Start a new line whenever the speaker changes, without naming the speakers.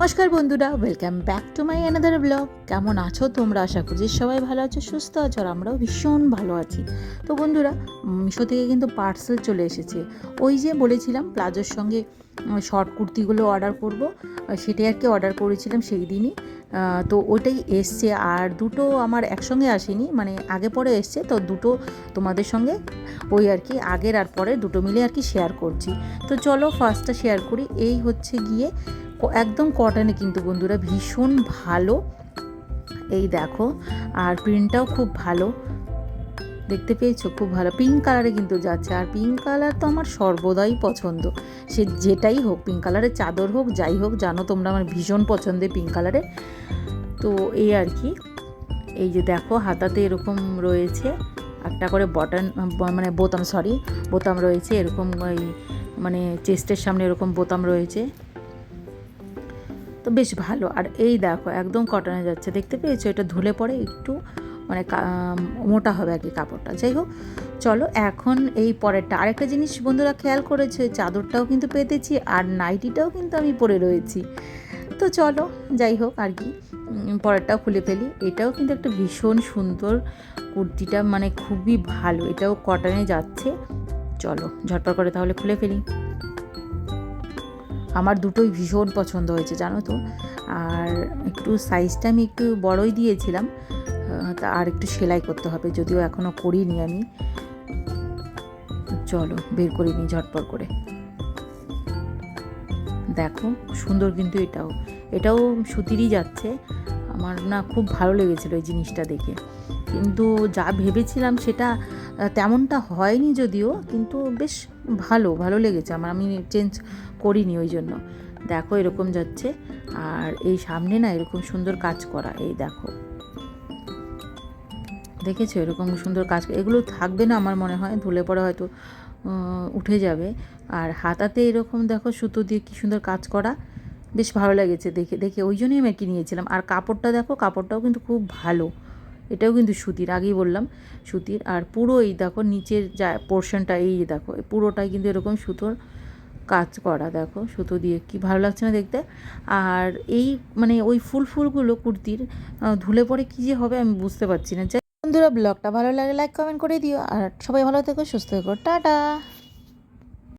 নমস্কার বন্ধুরা welcome back to my another blog কেমন আছো তোমরা? আশা করছি সবাই ভালো আছো, সুস্থ আছো, আর আমরাও ভীষণ ভালো আছি। তো বন্ধুরা, মিশো থেকে কিন্তু পার্সেল চলে এসেছে। ওই যে বলেছিলাম, প্লাজোর সঙ্গে শর্ট কুর্তিগুলো অর্ডার করব। সেটাই আর কি অর্ডার করেছিলাম সেই দিনই। তো ওটাই এসছে। আর দুটো আমার একসঙ্গে আসেনি মানে আগে পরে এসছে, তো দুটো তোমাদের সঙ্গে ওই আর কি, আগের আর পরে দুটো মিলে আর কি শেয়ার করছি। তো চলো ফার্স্টটা শেয়ার করি। এই হচ্ছে গিয়ে একদম কটনে কিন্তু বন্ধুরা ভীষণ ভালো। এই দেখো, আর প্রিন্টটাও খুব ভালো। দেখতে পেয়েছ? খুব ভালো। পিঙ্ক কালারে কিন্তু যাচ্ছে। আর পিঙ্ক কালার তো আমার সর্বদাই পছন্দ। সে যেটাই হোক পিঙ্ক কালারের চাদর হোক, যাই হোক, জানো তোমরা আমার ভীষণ পছন্দের পিঙ্ক কালারের তো এই আর কি। এই যে দেখো, হাতাতে এরকম রয়েছে। একটা করে বটন মানে বোতাম সরি বোতাম রয়েছে। এরকম ওই মানে চেস্টের সামনে এরকম বোতাম রয়েছে। তো বেশ ভালো। আর এই দেখো, একদম কটনে যাচ্ছে। দেখতে পেয়েছ? এটা ধুলে পরে একটু মানে মোটা হবে আর কি কাপড়টা। যাই হোক, চলো এখন এই পরেরটা। আরেকটা জিনিস বন্ধুরা খেয়াল করেছে চাদরটাও কিন্তু পেতেছি আর নাইটিটাও কিন্তু আমি পরে রয়েছি। তো চলো, যাই হোক, আর কি পরেরটাও খুলে ফেলি। এটাও কিন্তু একটা ভীষণ সুন্দর কুর্তিটা মানে খুবই ভালো। এটাও কটনে যাচ্ছে। চলো, ঝটপট করে তাহলে খুলে ফেলি। আমার দুটোই ভীষণ পছন্দ হয়েছে, জানো তো। আর একটু সাইজটা আমি একটু বড়ই দিয়েছিলাম তা আর একটু সেলাই করতে হবে, যদিও এখনও করিনি আমি। চলো, বের করে নিই ঝটপট করে। দেখো, সুন্দর কিন্তু এটাও। এটাও সুতিরই যাচ্ছে। আমার না খুব ভালো লেগেছিলো এই জিনিসটা দেখে। কিন্তু যা ভেবেছিলাম সেটা তেমনটা হয়নি যদিও, কিন্তু বেশ ভালো ভালো লেগেছে আমার। আমি চেঞ্জ করিনি ওই জন্য। দেখো এরকম যাচ্ছে। আর এই সামনে না এরকম সুন্দর কাজ করা, এই দেখো। দেখেছ এরকম সুন্দর কাজ এগুলো থাকবে না আমার মনে হয়। ধুলে পরে হয়তো উঠে যাবে। আর হাতাতে এরকম দেখো সুতো দিয়ে কি সুন্দর কাজ করা। বেশ ভালো লেগেছে দেখে দেখে। ওই জন্যই আমি আর কি নিয়েছিলাম। আর কাপড়টা দেখো, কাপড়টাও কিন্তু খুব ভালো। এটাও কিন্তু সুতির, আগেই বললাম সুতির। আর পুরো এই দেখো নিচের যা পোর্শনটা এই দেখো পুরোটাই কিন্তু এরকম সুতোর কাজ করা, দেখো সুতো দিয়ে। কি ভালো লাগছে না দেখতে? আর এই মানে ওই ফুল ফুলগুলো কুর্তির ধুলে পরে কী যে হবে আমি বুঝতে পারছি না। যাই বন্ধুরা, ব্লগটা ভালো লাগে লাইক কমেন্ট করে দিও। আর সবাই ভালো থেকো, সুস্থ থেকো। টাটা!